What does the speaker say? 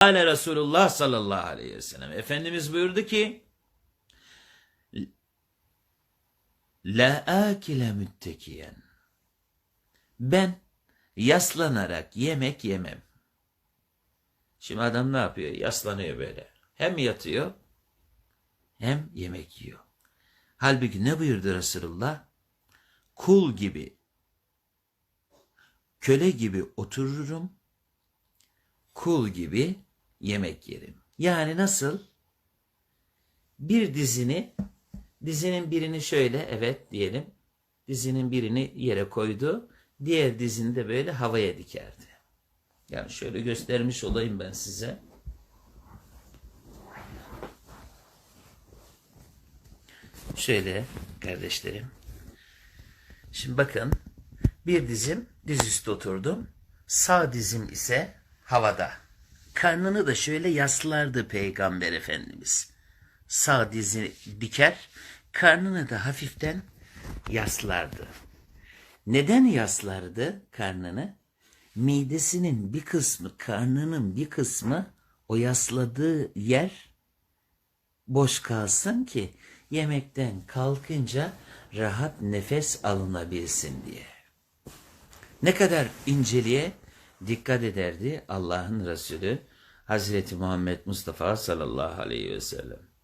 Kâle Resulullah sallallahu aleyhi ve sellem. Efendimiz buyurdu ki La akile müttekiyen. Ben yaslanarak yemek yemem. Şimdi adam ne yapıyor? Yaslanıyor böyle. Hem yatıyor hem yemek yiyor. Halbuki ne buyurdu Resulullah? Kul gibi, köle gibi otururum, kul gibi yemek yerim. Yani nasıl? Bir dizini, dizinin birini şöyle, evet diyelim, dizinin birini yere koydu, diğer dizini de böyle havaya dikerdi. Yani şöyle göstermiş olayım ben size. Şöyle kardeşlerim. Şimdi bakın bir dizim dizüstü oturdum. Sağ dizim ise havada. Karnını da şöyle yaslardı Peygamber Efendimiz. Sağ dizi diker, karnını da hafiften yaslardı. Neden yaslardı karnını? Midesinin bir kısmı, karnının bir kısmı o yasladığı yer boş kalsın ki yemekten kalkınca rahat nefes alınabilsin diye. Ne kadar inceliğe dikkat ederdi Allah'ın Resulü Hazreti Muhammed Mustafa sallallahu aleyhi ve sellem.